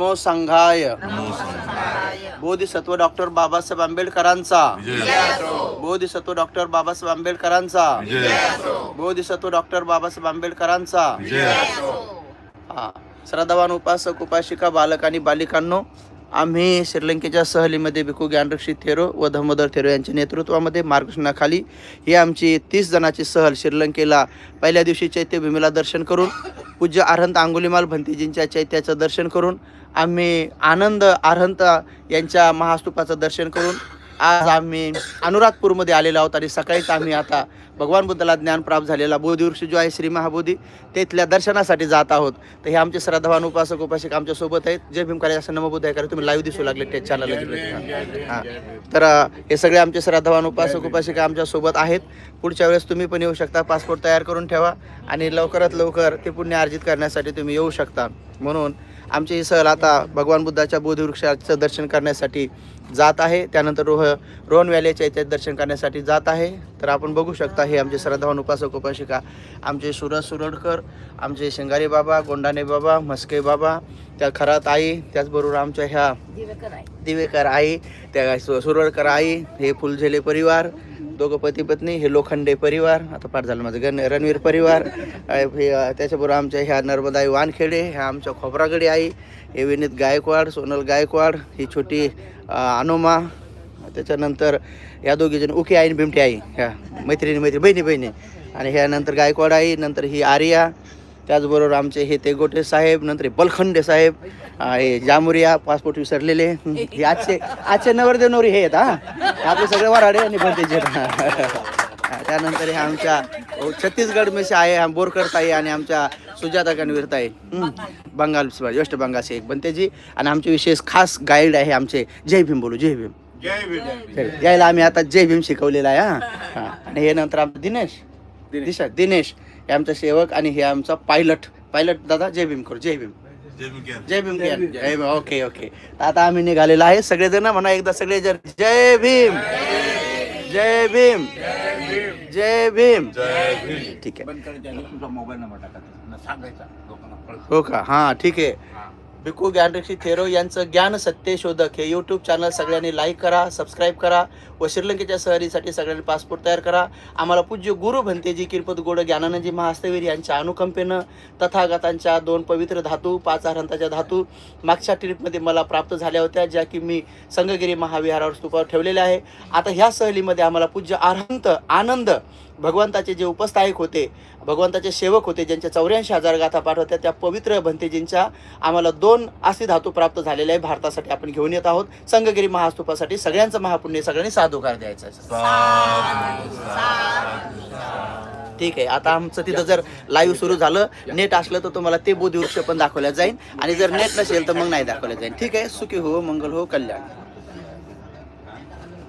नमो संघाय बोधिसत्व डॉक्टर बाबासाहेब आंबेडकरांचा. बोधिसत्व डॉक्टर बाबासाहेब आंबेडकरांचा. बोधिसत्व डॉक्टर बाबासाहेब आंबेडकरांचा. हा. श्रद्धावान उपासक उपासिका बालक आणि बालिकांनो आम्ही श्रीलंकेच्या सहलीमध्ये भिकू ज्ञानरक्षी थेरो व धर्मोदर थेरो यांच्या नेतृत्वामध्ये मार्गदर्शनाखाली ही आमची तीस जणांची सहल श्रीलंकेला पहिल्या दिवशी चैत्यभूमीला दर्शन करून पूज्य आरहंत अंगुलीमाल भंतेजींच्या चैत्याचं दर्शन करून आम्ही आनंद आरहंत यांच्या महास्तूपाचं दर्शन करून आज आम्ही अनुरागपूरमध्ये आलेलो आहोत आणि सकाळीच आम्ही आता भगवान बुद्धाला ज्ञान प्राप्त झालेला बोधिवृक्ष जो आहे श्री महाबोधी तिथल्या दर्शनासाठी जात आहोत. तर हे आमचे श्रद्धावान उपासक उपासक आमच्यासोबत आहेत. जय भीमकारे असं नमबोध आहे कारण तुम्ही लाईव्ह दिसू लागले त्या चॅनलला हां. तर हे सगळे आमचे श्रद्धावान उपासक उपासिका आमच्यासोबत आहेत. पुढच्या वेळेस तुम्ही पण येऊ शकता. पासपोर्ट तयार करून ठेवा आणि लवकरात लवकर ते पुण्य अर्जित करण्यासाठी तुम्ही येऊ शकता. म्हणून आमची ही सहल आता भगवान बुद्धाच्या बोधिवृक्षाचं दर्शन करण्यासाठी जात आहे. त्यानंतर रोह रोहन व्हॅलीच्या याच्यात दर्शन करण्यासाठी जात आहे. तर आपण बघू शकता हे आमचे श्रद्धावान उपासक उपासिका आमचे सुरज सुरडकर आमचे शिंगारी बाबा गोंडाणे बाबा म्हस्के बाबा त्या खरात आई त्याचबरोबर आमच्या ह्या दिवेकर आई. त्या सुरडकर आई हे फुलझेले परिवार दोघं पती पत्नी हे लोखंडे परिवार आता पाठ झालं माझं गण रणवीर परिवार हे, त्याच्याबरोबर आमच्या ह्या नर्मदाई वानखेडे ह्या आमच्या खोबरागडी आई हे विनीत गायकवाड सोनल गायकवाड ही छोटी अनुमा त्याच्यानंतर या दोघी जण उके आई भिमटे बिमटी आई ह्या मैत्रिणी मैत्री बहिणी बहिणी. आणि ह्यानंतर गायकवाड आई नंतर ही आर्या. त्याचबरोबर आमचे हे तेगोटे साहेब नंतर हे बलखंडे साहेब हे जामुरिया पासपोर्ट विसरलेले. हे आजचे आजचे नवरदेव नवरी हे आहेत हा. आपले सगळे वराडे आणि भंतेचे त्यानंतर हे आमच्या छत्तीसगड मेसे आहे बोरकर ताई आणि आमच्या सुजाता गणवीर ताई. बंगाल वेस्ट बंगालचे एक बनतेजी. आणि आमचे विशेष खास गाईड आहे आमचे जय भीम बोलू जय भीम. चल, यायला आम्ही आता जय भीम शिकवलेला आहे हा. हा. आणि हे नंतर आमचं दिनेश. दिशा दिनेश. हे आमचा सेवक आणि हे आमचा पायलट. पायलट दादा जय भीम करू जय भीम. जय भीम. जय भीम ओके ओके. आता आम्ही निघालेलो आहे सगळेजण म्हणा एकदा सगळे जर जय भीम. जय भीम. जय भीम. ठीक आहे. बंद करायच्या आधी तुमचा मोबाईल नंबर टाकायचा सांगायचा लोकांना कळतं. हो का? हां ठीक आहे. भिकू ज्ञानरक्षी थेरो यांचं ज्ञान सत्य शोधक. हे यूट्यूब चॅनल सगळ्यांनी लाईक करा सबस्क्राईब करा व श्रीलंकेच्या सहलीसाठी सगळ्यांनी पासपोर्ट तयार करा. आम्हाला पूज्य गुरु भंतेजी किरपत गोड ज्ञानानंदजी महास्तवीर यांच्या अनुकंपेनं तथागतांच्या दोन पवित्र धातू पाच अरहंताच्या धातू मागच्या ट्रिपमध्ये मला प्राप्त झाल्या होत्या ज्या की मी संगगिरी महाविहारावर स्तूपावर ठेवलेल्या आहे. आता ह्या सहलीमध्ये आम्हाला पूज्य अरहंत आनंद भगवंताचे जे उपस्थायक होते भगवंताचे सेवक होते ज्यांच्या चौऱ्याऐंशी हजार गाथा पाठ होत्या त्या पवित्र भंतेजींच्या आम्हाला दोन अस्थि धातू प्राप्त झालेले आहे. भारतासाठी आपण घेऊन येत आहोत. संगगिरी महास्तूपासाठी सगळ्यांचं महापुण्य सगळ्यांनी साधुकार द्यायचा आहे. ठीक आहे आता आमचं तिथं जर लाईव्ह सुरू झालं नेट असलं तर तुम्हाला ते बोधिवृक्ष पण दाखवल्या जाईल. आणि जर नेट नसेल तर मग नाही दाखवलं जाईल. ठीक आहे सुखी हो मंगल हो कल्याण.